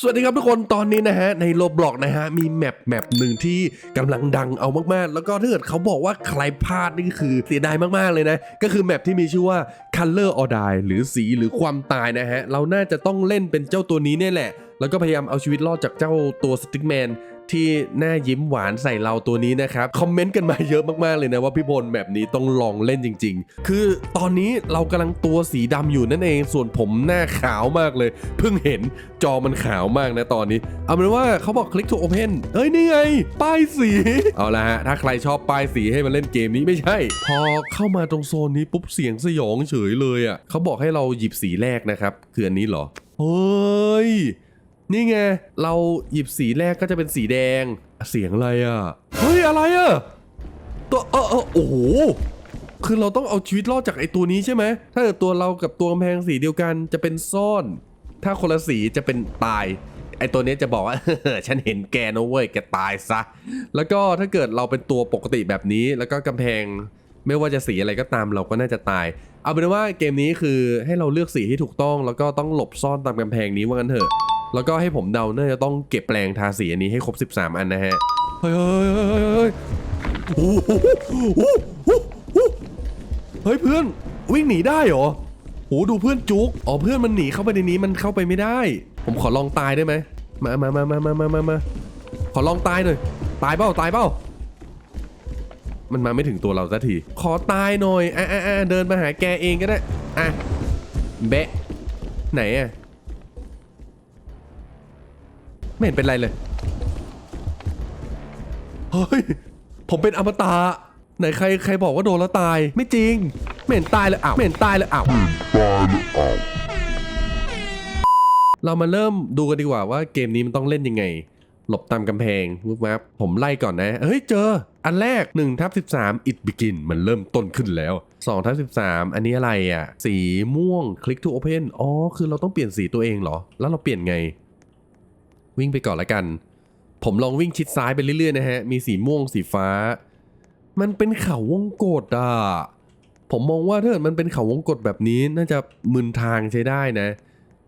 สวัสดีครับทุกคนตอนนี้นะฮะในโลบล็อกนะฮะมีแมปแมปหนึ่งที่กำลังดังเอามากๆ แล้วก็ถ้าเกิดเขาบอกว่าใครพลาดนี่คือเสียดายมากๆเลยนะ ก็คือแมปที่มีชื่อว่า Color or Die หรือสีหรือความตายนะฮะ เราน่าจะต้องเล่นเป็นเจ้าตัวนี้เนี่ยแหละ แล้วก็พยายามเอาชีวิตรอดจากเจ้าตัวสติ๊กแมน ที่หน้ายิ้มหวานใส่เราตัวนี้นะครับคอมเมนต์กันมาเยอะมากๆเลยนะว่าพี่พลแบบนี้ต้องลองเล่นจริง ๆ คือตอนนี้เรากำลังตัวสีดำอยู่นั่นเอง ส่วนผมหน้าขาวมากเลย เพิ่งเห็นจอมันขาวมากนะตอนนี้ เอาเป็นว่าเขาบอกคลิก to open เฮ้ยนี่ไง ป้ายสี เอาละฮะ ถ้าใครชอบป้ายสีให้มาเล่นเกมนี้ไม่ใช่ พอเข้ามาตรงโซนนี้ปุ๊บเสียงสยองเฉยเลยอะเขาบอกให้เราหยิบสีแรกนะครับคืออันนี้เหรอเฮ้ย นี่ไง เราหยิบสีแรกก็จะเป็นสีแดง เสียงอะไรอะ เฮ้ย อะไรอะ ตัวเออเออโอ้โห คือเราต้องเอาชีวิตรอดจากไอ้ตัวนี้ใช่ไหม ถ้าเกิดตัวเรากับตัวกำแพงสีเดียวกันจะเป็นซ่อน ถ้าคนละสีจะเป็นตาย ไอ้ตัวนี้จะบอกว่า ฉันเห็นแกนะเว้ย แกตายซะ แล้วก็ถ้าเกิดเราเป็นตัวปกติแบบนี้ แล้วก็กำแพงไม่ว่าจะสีอะไรก็ตามเราก็น่าจะตาย เอาเป็นว่าเกมนี้คือให้เราเลือกสีที่ถูกต้อง แล้วก็ต้องหลบซ่อนตามกำแพงนี้ว่างั้นเถอะ แล้วก็ให้ผมเดาน่าจะต้องเก็บแปลงทาสีอันนี้ให้ครบ 13 อันนะฮะ เฮ้ยเฮ้ยเฮ้ยเฮ้ยโอ้โหโอ้โหเฮ้ยเพื่อนวิ่งหนีได้เหรอโหดูเพื่อนจุก อ๋อเพื่อนมันหนีเข้าไปในนี้มันเข้าไปไม่ได้ ผมขอลองตายได้ไหม มามามามามามามามาขอลองตายหน่อย ตายเปล่าตายเปล่า มันมาไม่ถึงตัวเราสักที ขอตายหน่อย อะอะอะเดินมาหาแกเองก็ได้ อะ เบะ ไหนอะ ไม่เห็นเป็นไรเลย เฮ้ย ผมเป็นอมตะไหนใครใครบอกว่าโดนแล้วตาย ไม่จริง ไม่เห็นตายเลยอ้าวไม่เห็นตายเลยอ้าว เรามาเริ่มดูกันดีกว่าว่าเกมนี้มันต้องเล่นยังไง หลบตามกำแพงวุบวับผมไล่ก่อนนะ เฮ้ยเจอ อันแรก1ทับ13 it begin มันเริ่มต้นขึ้นแล้ว2ทับ13 อันนี้อะไรอะ สีม่วง click to open อ๋อ คือเราต้องเปลี่ยนสีตัวเองเหรอ แล้วเราเปลี่ยนไง วิ่งไปก่อนละกัน ผมลองวิ่งชิดซ้ายไปเรื่อยๆนะฮะ มีสีม่วงสีฟ้า มันเป็นเขาวงกตอะ ผมมองว่าถ้าเกิดมันเป็นเขาวงกตแบบนี้น่าจะมึนทางใช้ได้นะ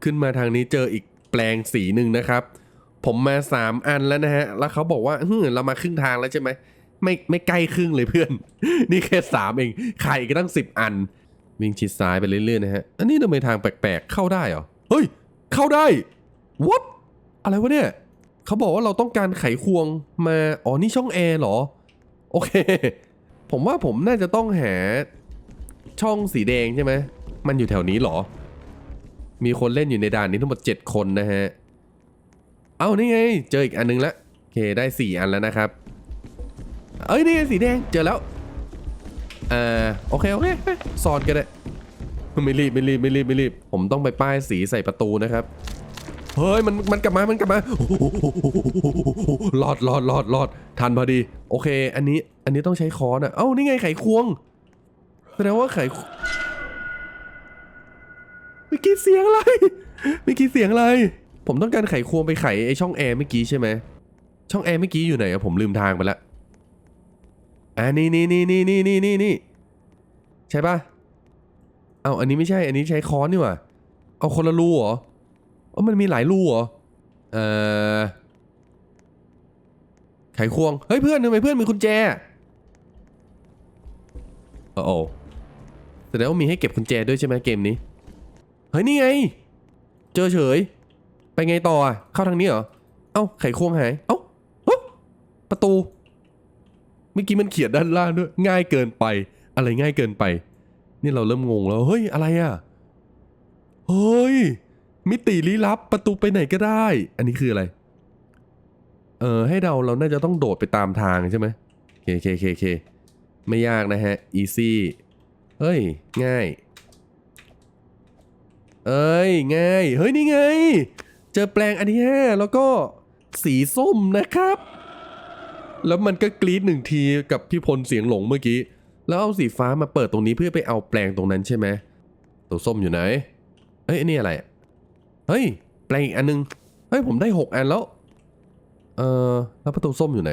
ขึ้นมาทางนี้เจออีกแปลงสีหนึ่งนะครับ ผมมา 3 อันแล้วนะฮะ แล้วเขาบอกว่าเฮ้ยเรามาครึ่งทางแล้วใช่ไหมไม่ไม่ใกล้ครึ่งเลยเพื่อน นี่แค่3เองขายอีกตั้ง10อัน วิ่งชิดซ้ายไปเรื่อยๆนะฮะ อันนี้ทำไมทางแปลกๆเข้าได้เหรอ เฮ้ย เข้าได้ what อะไรวะเนี่ยเขาบอกว่าเราต้องการไขควงมา อ๋อ นี่ช่องแอร์เหรอ โอเค ผมว่าผมน่าจะต้องหาช่องสีแดงใช่ไหม มันอยู่แถวนี้เหรอ มีคนเล่นอยู่ในด่านนี้ทั้งหมด 7 คนนะฮะ เอานี่ไง เจออีกอันนึงละโอเค ได้ 4 อันแล้วนะครับ เอ้ย นี่ไงสีแดง เจอแล้ว อ่า โอเค โอเคไปสอนกันเลยไม่รีบ ไม่รีบ ไม่รีบ ไม่รีบ ผมต้องไปป้ายสีใส่ประตูนะครับ เฮ้ยมันมันกลับมา มันกลับมารอดรอดรอดรอดทันพอดี โอเค อันนี้ อันนี้ต้องใช้ค้อนอะ เอ้า นี่ไงไขควง แสดงว่าไขวเมื่อกี้เสียงอะไรเมื่อกี้เสียงอะไร ผมต้องการไขควงไปไขไอช่องแอร์เมื่อกี้ใช่ไหม ช่องแอร์เมื่อกี้อยู่ไหนอะผมลืมทางไปละอ่านี่นี่นี่นี่นี่นี่นี่นี่ใช่ปะเอาอันนี้ไม่ใช่ อันนี้ใช้ค้อนนี่หว่า เอาคนละรูเหรอ อ๋อมันมีหลายรูเหรอ เอ่อ ไขควง เฮ้ยเพื่อนทำไมเพื่อนมีกุญแจโอ้โอแสดงว่ามีให้เก็บกุญแจด้วยใช่ไหมเกมนี้ เฮ้ยนี่ไง เจอเฉย ไปไงต่ออะ เข้าทางนี้เหรอ เอ้าไขควงหายเอ้าเอ้าประตู เมื่อกี้มันเขียนด้านล่างด้วย ง่ายเกินไป อะไรง่ายเกินไป นี่เราเริ่มงงแล้ว เฮ้ย อะไรอะ เฮ้ย มิติลี้ลับประตูไปไหนก็ได้ อันนี้คืออะไร เออให้เราเราน่าจะต้องโดดไปตามทางใช่ไหมเคเคเคเคไม่ยากนะฮะ easy เฮ้ย ง่าย เอ้ย ง่าย เฮ้ย นี่ไง เจอแปลงอันที่ห้าแล้วก็สีส้มนะครับ แล้วมันก็กรี๊ดหนึ่งทีกับพี่พลเสียงหลงเมื่อกี้ แล้วเอาสีฟ้ามาเปิดตรงนี้เพื่อไปเอาแปลงตรงนั้นใช่ไหมตัวส้มอยู่ไหนเฮ้ยนนี้อะไร เฮ้ย แปลงอีกอันนึง เฮ้ย ผมได้หกอันแล้ว เออแล้วประตูส้มอยู่ไหน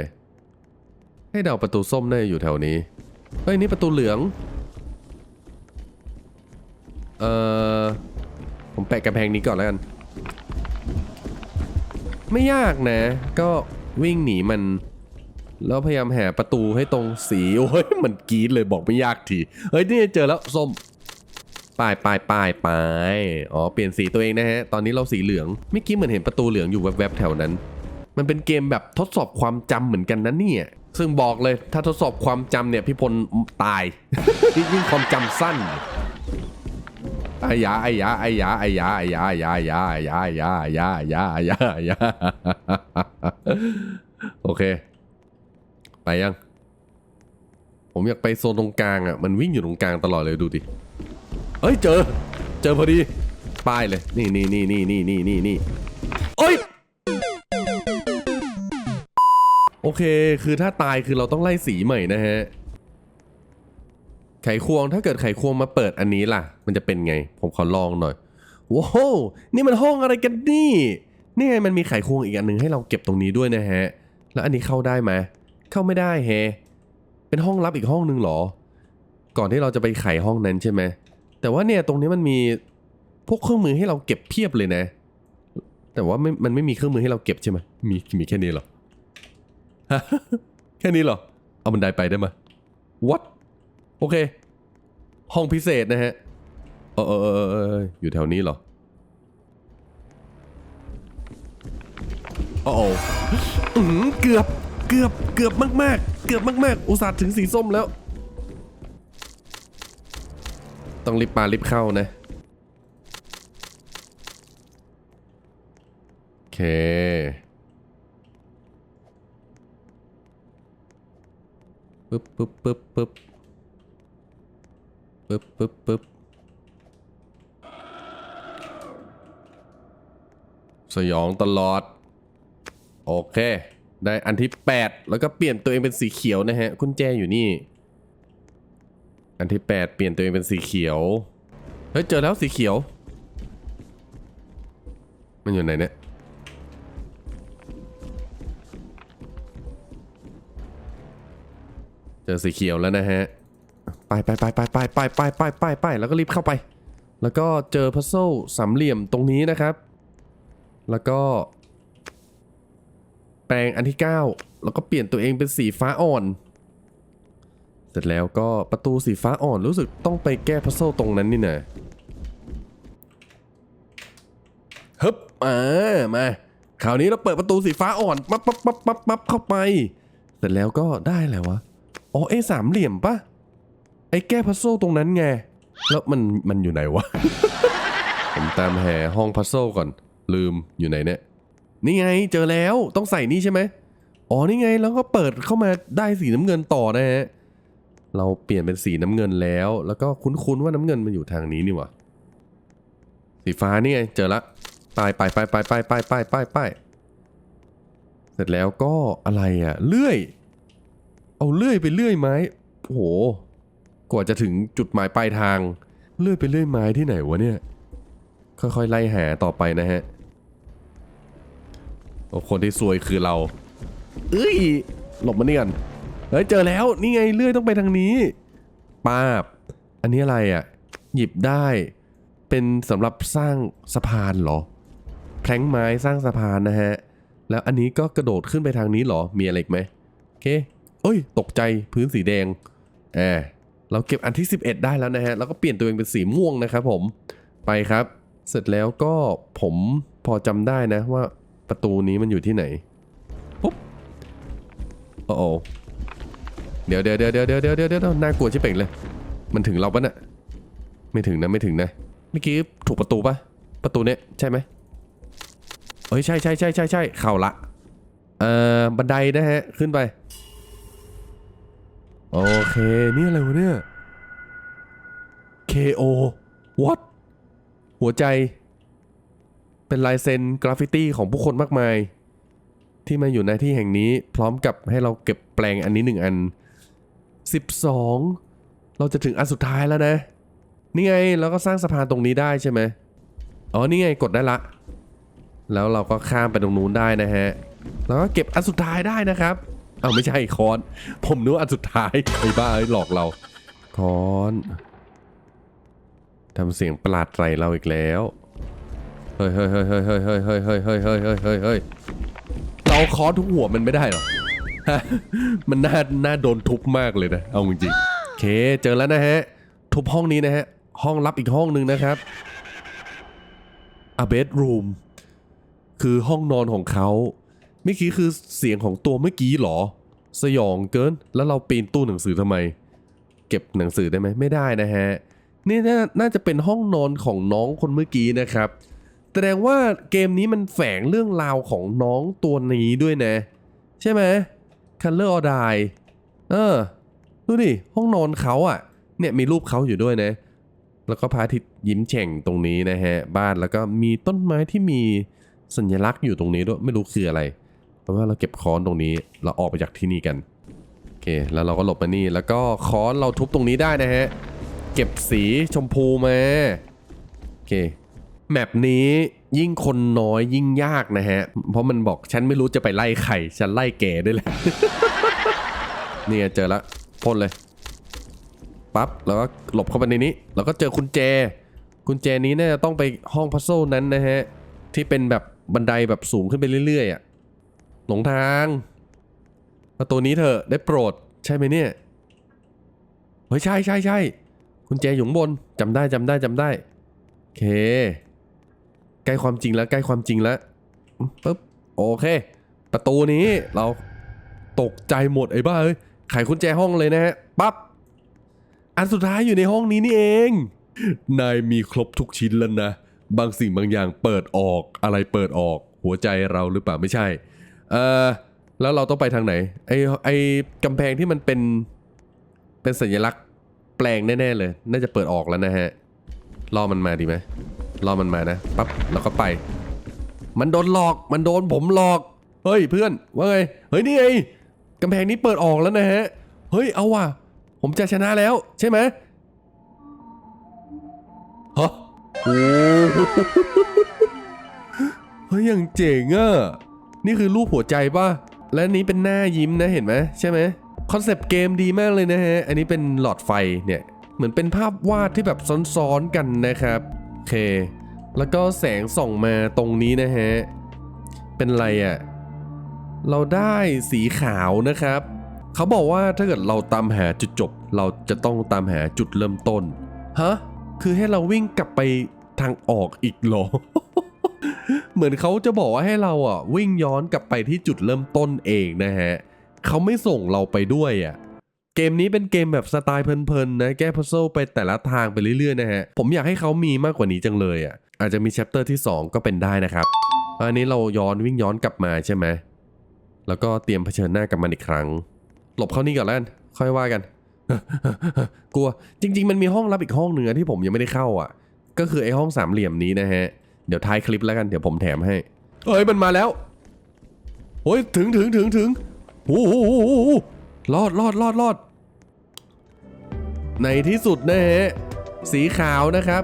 ให้เดาประตูส้มน่าจะอยู่แถวนี้ เฮ้ย นี่ประตูเหลือง เออผมแปะกำแพงนี้ก่อนแล้วกัน ไม่ยากนะ ก็วิ่งหนีมัน แล้วพยายามหาประตูให้ตรงสี โอ้ย มันกรีดเลยบอกไม่ยากที เฮ้ย นี่เจอแล้วส้ม ไป้ายป้ายป้ายป้ายอ๋อเปลี่ยนสีตัวเองนะฮะ ตอนนี้เราสีเหลืองเมื่อกี้เหมือนเห็นประตูเหลืองอยู่แวบๆแถวนั้น มันเป็นเกมแบบทดสอบความจำเหมือนกันนะเนี่ย ซึ่งบอกเลยถ้าทดสอบความจำเนี่ยพี่พลตายยิ่งความจำสั้นอายาอายาอายาอายาอายาอายาอายาอายาอายาอายาอายาอายาอายาโอเค ไปยัง ผมอยากไปโซนตรงกลางอะ มันวิ่งอยู่ตรงกลางตลอดเลยดูดิ เฮ้ยเจอ เจอพอดีป้ายเลย นี่นี่นี่นี่นี่นี่นี่นี่เอ้ย โอเค คือถ้าตายคือเราต้องไล่สีใหม่นะฮะ ไขควงถ้าเกิดไขควงมาเปิดอันนี้ล่ะ มันจะเป็นไง ผมขอลองหน่อยว้าวนี่มันห้องอะไรกันนี่ นี่ไงมันมีไขควงอีกอันหนึ่งให้เราเก็บตรงนี้ด้วยนะฮะ แล้วอันนี้เข้าได้ไหมเข้าไม่ได้แฮเป็นห้องลับอีกห้องหนึ่งเหรอ ก่อนที่เราจะไปไขห้องนั้นใช่ไหม แต่ว่าเนี่ยตรงนี้มันมีพวกเครื่องมือให้เราเก็บเพียบเลยนะ แต่ว่าไม่มันไม่มีเครื่องมือให้เราเก็บใช่ไหมมีมีแค่นี้เหรอฮะแค่นี้เหรอ เอาบันไดไปได้ไหม what โอเค ห้องพิเศษนะฮะเออเออเอออยู่แถวนี้เหรอโอ้โหอื้อหือเกือบ เกือบ เกือบมาก ๆ เกือบมาก ๆ อุตส่าห์ถึงสีส้มแล้ว ต้องรีบปารีบเข้านะโอเคปึ๊บปึ๊บปึ๊บปึ๊บปึ๊บปึ๊บปึ๊บสยองตลอด โอเค ได้อันที่ 8 แล้วก็เปลี่ยนตัวเองเป็นสีเขียวนะฮะกุญแจอยู่นี่ อันที่ 8 เปลี่ยนตัวเองเป็นสีเขียว เฮ้ย เจอแล้วสีเขียว มันอยู่ไหนเนี่ย เจอสีเขียวแล้วนะฮะ ไปไปไปไปไปไปไปไปไปไปแล้วก็รีบเข้าไป แล้วก็เจอพัซเซิลสามเหลี่ยมตรงนี้นะครับ แล้วก็ แปลงอันที่ 9 แล้วก็เปลี่ยนตัวเองเป็นสีฟ้าอ่อน สร็จแล้วก็ประตูสีฟ้าอ่อนรู้สึกต้องไปแก้พัซเซิลตรงนั้นนี่นะฮึบอ่ามาคราวนี้เราเปิดประตูสีฟ้าอ่อนปั๊บปั๊บปั๊บปั๊บปั๊บเข้าไป เสร็จแล้วก็ได้และววะอ๋อไอ้สามเหลี่ยมปะไอ้แก้พัซโซลตรงนั้นไงแล้วมันมันอยู่ไหนวะผมตามหาห้องพัซโซลก่อน ลืมอยู่ไหนเนี่ยนี่ไงเจอแล้วต้องใส่นี่ใช่ไหมอ๋อนี่ไงแล้วก็เปิดเข้ามาได้สีน้ำเงินต่อนะฮะ เราเปลี่ยนเป็นสีน้ำเงินแล้ว แล้วก็คุ้นๆว่าน้ำเงินมันอยู่ทางนี้นี่หวะสีฟ้านี่ไงเจอละไปไปไปไปไปไปไปไปไปเสร็จแล้วก็อะไรอะเลื่อย เอาเลื่อยไปเลื่อยไม้โอ้โหกว่าจะถึงจุดหมายปลายทางเลื่อยไปเลื่อยไม้ที่ไหนวะเนี่ยค่อยๆไล่หาต่อไปนะฮะคนที่ซวยคือเรา เอ้ยหลบมาเนี่ยกัน เฮ้ยเจอแล้วนี่ไงเลื่อยต้องไปทางนี้ป้าบ อันนี้อะไรอะ หยิบได้เป็นสำหรับสร้างสะพานเหรอ แพลงไม้สร้างสะพานนะฮะ แล้วอันนี้ก็กระโดดขึ้นไปทางนี้เหรอ มีอะไรอีกไหมโอเคเอ้ย ตกใจพื้นสีแดงแอบเราเก็บอันที่ 11 ได้แล้วนะฮะ แล้วก็เปลี่ยนตัวเองเป็นสีม่วงนะครับผมไปครับ เสร็จแล้วก็ผมพอจำได้นะว่าประตูนี้มันอยู่ที่ไหนปุ๊บโอ้โเดี๋ยวเดี๋ยวเดี๋ยวเดี๋ยวเดี๋ยวเดี๋ยวเดี๋ยวน่ากลัวชิเป่งเลย มันถึงเราปะเนี่ยไม่ถึงนะไม่ถึงนะเมื่อกี้ถูกประตูปะประตูเนี้ยใช่ไหมเฮ้ยใช่ใช่ใช่ใช่ใช่เข่าละเอ่อบันไดนะฮะขึ้นไป โอเคนี่อะไรวะเนี่ย KO what หัวใจ เป็นลายเซ็นกราฟฟิตี้ของผู้คนมากมาย ที่มาอยู่ในที่แห่งนี้พร้อมกับให้เราเก็บแปลงอันนี้หนึ่งอัน 12 เราจะถึงอันสุดท้ายแล้วนะ นี่ไงเราก็สร้างสะพานตรงนี้ได้ใช่ไหมอ๋อ นี่ไงกดได้ละ แล้วเราก็ข้ามไปตรงนู้นได้นะฮะ แล้วก็เก็บอันสุดท้ายได้นะครับ เอาไม่ใช่คอน ผมนึกอันสุดท้ายไอ้บ้าไอ้หลอกเราคอนทำเสียงประหลาดใส่เราอีกแล้ว เฮ้ยเฮ้ยเฮ้ยเฮ้ยเฮ้ยเฮ้ยเฮ้ยเฮ้ยเฮ้ยเฮ้ยเฮ้ยเราเอาคอทุกหัวมันไม่ได้หรอ มันน่าน่าโดนทุบมากเลยนะ เอาจริงๆโอเค เจอแล้วนะฮะ ทุบห้องนี้นะฮะ ห้องลับอีกห้องหนึ่งนะครับ a bedroom คือห้องนอนของเขาเมื่อกี้คือเสียงของตัวเมื่อกี้หรอ สยองเกิน แล้วเราปีนตู้หนังสือทำไม เก็บหนังสือได้ไหมไม่ได้นะฮะ นี่นน่าจะเป็นห้องนอนของน้องคนเมื่อกี้นะครับ แสดงว่าเกมนี้มันแฝงเรื่องราวของน้องตัวนี้ด้วยนะ ใช่ไหม Color or Die เออ ดูดิ ห้องนอนเขาอะ่ะ เนี่ยมีรูปเขาอยู่ด้วยนะ แล้วก็พระอาทิตย์ยิ้มแฉ่งตรงนี้นะฮะ บ้านแล้วก็มีต้นไม้ที่มีสัญลักษณ์อยู่ตรงนี้ด้วย ไม่รู้คืออะไรเพราะว่าเราเก็บค้อนตรงนี้ เราออกไปจากที่นี่กันโอเค แล้วเราก็หลบมานี่ แล้วก็ค้อนเราทุบตรงนี้ได้นะฮะ เก็บสีชมพูมาโอเค แมปนี้ ยิ่งคนน้อยยิ่งยากนะฮะ เพราะมันบอกฉันไม่รู้จะไปไล่ใครฉันไล่แกด้วยแหละ เนี่ยเจอแล้วพ่นเลยปั๊บแล้วก็หลบเข้าไปในนี้ แล้วก็เจอกุญแจกุญแจนี้น่าจะต้องไปห้องพัซโซนั้นนะฮะ ที่เป็นแบบบันไดแบบสูงขึ้นไปเรื่อยๆอะหลงทางประตูนี้เถอะได้โปรดใช่ไหมเนี่ยเฮ้ยใช่ใช่ใช่กุญแจอยู่งบนจำได้จำได้จำได้โอเค ใกล้ความจริงแล้วใกล้ความจริงแล้วปึ๊บโอเค ประตูนี้เราตกใจหมดไอ้บ้าเอ้ยไขกุญแจห้องเลยนะฮะปั๊บอันสุดท้ายอยู่ในห้องนี้นี่เองนายมีครบทุกชิ้นแล้วนะบางสิ่งบางอย่างเปิดออกอะไรเปิดออก หัวใจเราหรือเปล่าไม่ใช่เออแล้วเราต้องไปทางไหนไอ้ไอ้กำแพงที่มันเป็นเป็นสัญลักษณ์แปลงแน่ๆเลย น่าจะเปิดออกแล้วนะฮะรอมันมาดีไหม รอมันมานะปั๊บแล้วก็ไป มันโดนหลอกมันโดนผมหลอกเฮ้ยเพื่อนว่าไงเฮ้ยนี่ไงกำแพงนี้เปิดออกแล้วนะฮะเฮ้ยเอาว่ะ ผมจะชนะแล้วใช่ไหมฮะโอ้เฮ้ยอย่างเจ๋งอะนี่คือรูปหัวใจป่ะและนี้เป็นหน้ายิ้มนะเห็นไหมใช่ไหมคอนเซปต์เกมดีมากเลยนะฮะ อันนี้เป็นหลอดไฟเนี่ย เหมือนเป็นภาพวาดที่แบบซ้อนๆกันนะครับ เค แล้วก็แสงส่องมาตรงนี้นะฮะ เป็นอะไรอะ่ะ เราได้สีขาวนะครับ เขาบอกว่าถ้าเกิดเราตามหาจุดจบ เราจะต้องตามหาจุดเริ่มต้น ฮะ คือให้เราวิ่งกลับไปทางออกอีกหรอ เหมือนเขาจะบอกว่าให้เราอะ วิ่งย้อนกลับไปที่จุดเริ่มต้นเองนะฮะ เขาไม่ส่งเราไปด้วยอะ เกมนี้เป็นเกมแบบสไตล์เพลินๆนะแก้พัซเซิลไปแต่ละทางไปเรื่อยๆนะฮะ ผมอยากให้เขามีมากกว่านี้จังเลยอะอาจจะมีแชปเตอร์ที่ 2 ก็เป็นได้นะครับอันนี้เราย้อนวิ่งย้อนกลับมาใช่ไหมแล้วก็เตรียมเผชิญหน้ากับมันอีกครั้ง หลบเข้านี่ก่อนแล้วกันค่อยว่ากัน กลัวจริง ๆ มันมีห้องลับอีกห้องหนึ่งอที่ผมยังไม่ได้เข้าอะ ก็คือไอ้ห้องสามเหลี่ยมนี้นะฮะเดี๋ยวท้ายคลิปแล้วกันเดี๋ยวผมแถมให้เอ้ยมันมาแล้วโอ้ยถึงถึงถึงถึงโอ้โหโอ้โหโอ้โห รอดรอดรอดรอดในที่สุดนะฮะ สีขาวนะครับ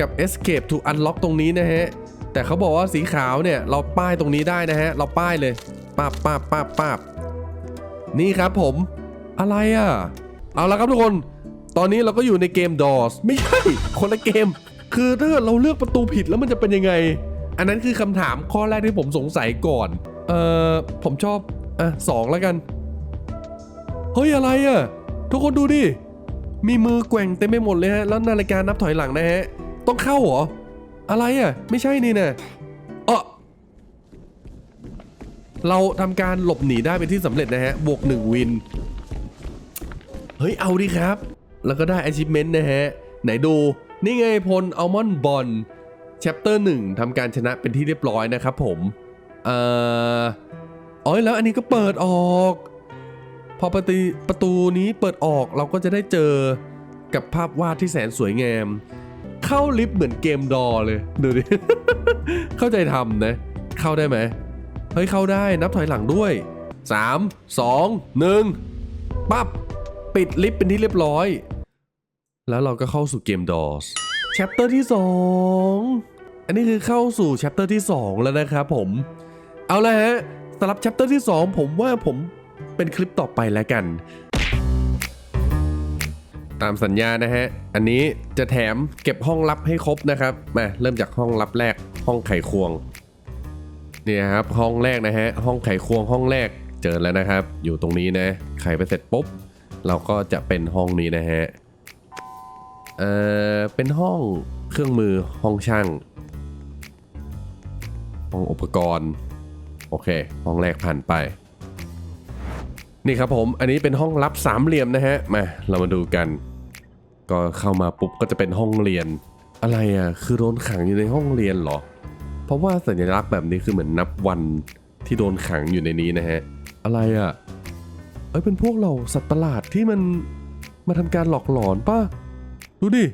กับ escape to unlock ตรงนี้นะฮะ แต่เขาบอกว่าสีขาวเนี่ย เราป้ายตรงนี้ได้นะฮะ เราป้ายเลยปาบปาบปาบปาบนี่ครับผม อะไรอะ เอาละครับทุกคน ตอนนี้เราก็อยู่ในเกม DOS ไม่ใช่ คนละเกม คือถ้าเกิดเราเลือกประตูผิดแล้วมันจะเป็นยังไง อันนั้นคือคำถามข้อแรกที่ผมสงสัยก่อน เอ่อ ผมชอบ อะสองแล้วกัน เฮ้ยอะไรอะ ทุกคนดูดิ มีมือแกว่งเต็มไปหมดเลยฮะ แล้วนาฬิกานับถอยหลังนะฮะ ต้องเข้าเหรอ อะไรอะ ไม่ใช่นี่นะเออเราทำการหลบหนีได้เป็นที่สำเร็จนะฮะ บวกหนึ่งวิน เฮ้ย เอาดิครับ แล้วก็ได้ achievement นะฮะ ไหนดู นี่ไงพลอัลมอนบอล chapter 1ทำการชนะเป็นที่เรียบร้อยนะครับผม เอ่อ อ๋อแล้วอันนี้ก็เปิดออก พอประตูประตูนี้เปิดออกเราก็จะได้เจอกับภาพวาดที่แสนสวยงาม เข้าลิฟต์เหมือนเกมดอเลยดูดิ เข้าใจทำนะ เข้าได้ไหมเฮ้ยเข้าได้นับถอยหลังด้วย 3 2 1 ปั๊บ ปิดลิฟต์เป็นที่เรียบร้อย แล้วเราก็เข้าสู่เกม DOS chapter ที่ 2 อันนี้คือเข้าสู่ chapter ที่ 2 แล้วนะครับผม เอาละฮะสำหรับ chapter ที่ 2 ผมว่าผม เป็นคลิปต่อไปแล้วกัน ตามสัญญานะฮะ อันนี้จะแถมเก็บห้องลับให้ครบนะครับ มาเริ่มจากห้องลับแรกห้องไขควง เนี่ยครับห้องแรกนะฮะ ห้องไขควงห้องแรกเจอแล้วนะครับ อยู่ตรงนี้นะ ไขไปเสร็จปุ๊บ เราก็จะเป็นห้องนี้นะฮะ เอ่อ เป็นห้องเครื่องมือห้องช่าง ห้องอุปกรณ์ โอเค ห้องแรกผ่านไป นี่ครับผมอันนี้เป็นห้องลับสามเหลี่ยมนะฮะมาเรามาดูกัน ก็เข้ามาปุ๊บก็จะเป็นห้องเรียน อะไรอะคือโดนขังอยู่ในห้องเรียนเหรอ เพราะว่าสัญลักษณ์แบบนี้คือเหมือนนับวันที่โดนขังอยู่ในนี้นะฮะ อะไรอะเอ้ยเป็นพวกเราสัตว์ประหลาดที่มันมาทำการหลอกหลอนป่ะดูดิ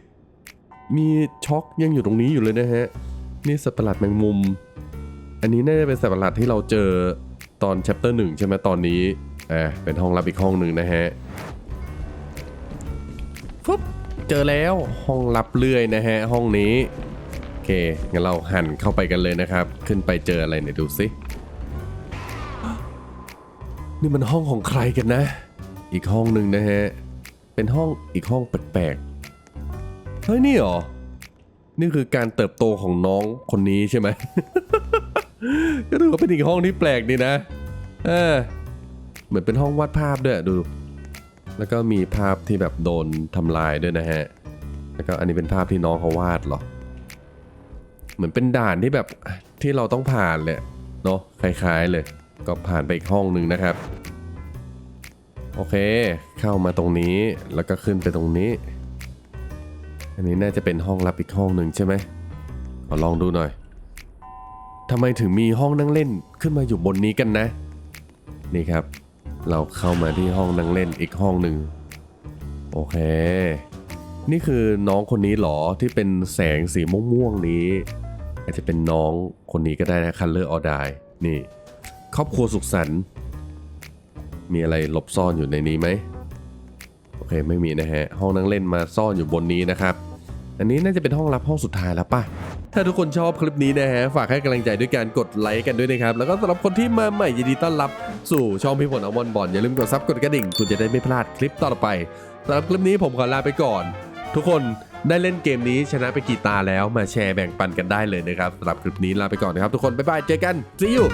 มีช็อกยังอยู่ตรงนี้อยู่เลยนะฮะนี่สัตว์ประหลาดแมงมุม อันนี้น่าจะเป็นสัตว์ประหลาดที่เราเจอตอน chapter หนึ่งใช่ไหมตอนนี้ อ่าเป็นห้องลับอีกห้องหนึ่งนะฮะฟึบเจอแล้วห้องลับเลื่อยนะฮะห้องนี้โอเคงั้นเราหันเข้าไปกันเลยนะครับ ขึ้นไปเจออะไรเนี่ยดูสินี่มันห้องของใครกันนะ อีกห้องหนึ่งนะฮะเป็นห้องอีกห้องแปลกๆเฮ้ยนี่เหรอนี่คือการเติบโตของน้องคนนี้ใช่ไหมก็ถือว่าเป็นอีกห้องที่แปลกดีนะ เออ เหมือนเป็นห้องวาดภาพด้วยดู แล้วก็มีภาพที่แบบโดนทำลายด้วยนะฮะ แล้วก็อันนี้เป็นภาพที่น้องเขาวาดเหรอ เหมือนเป็นด่านที่แบบที่เราต้องผ่านเลยเนาะคล้ายๆเลย ก็ผ่านไปอีกห้องหนึ่งนะครับ โอเค เข้ามาตรงนี้แล้วก็ขึ้นไปตรงนี้ อันนี้น่าจะเป็นห้องลับอีกห้องหนึ่งใช่ไหมขอลองดูหน่อยทำไมถึงมีห้องนั่งเล่นขึ้นมาอยู่บนนี้กันนะ นี่ครับ เราเข้ามาที่ห้องนั่งเล่นอีกห้องหนึ่งโอเค นี่คือน้องคนนี้หรอที่เป็นแสงสีม่วงๆนี้อาจจะเป็นน้องคนนี้ก็ได้นะ Color or Die นี่ครอบครัวสุขสันต์มีอะไรหลบซ่อนอยู่ในนี้ไหมโอเคไม่มีนะฮะห้องนั่งเล่นมาซ่อนอยู่บนนี้นะครับ อันนี้น่าจะเป็นห้องลับห้องสุดท้ายแล้วป่ะ ถ้าทุกคนชอบคลิปนี้นะฮะ ฝากให้กำลังใจด้วยการกดไลค์กันด้วยนะครับ แล้วก็สำหรับคนที่มาใหม่ยินดีต้อนรับสู่ช่องพี่ผลอมอนบอลอย่าลืมกดซับกดกระดิ่ง คุณจะได้ไม่พลาดคลิปต่อไปสำหรับคลิปนี้ผมขอลาไปก่อน ทุกคนได้เล่นเกมนี้ชนะไปกี่ตาแล้วมาแชร์แบ่งปันกันได้เลยนะครับสำหรับคลิปนี้ลาไปก่อนนะครับทุกคนบ๊ายบายเจอกัน see you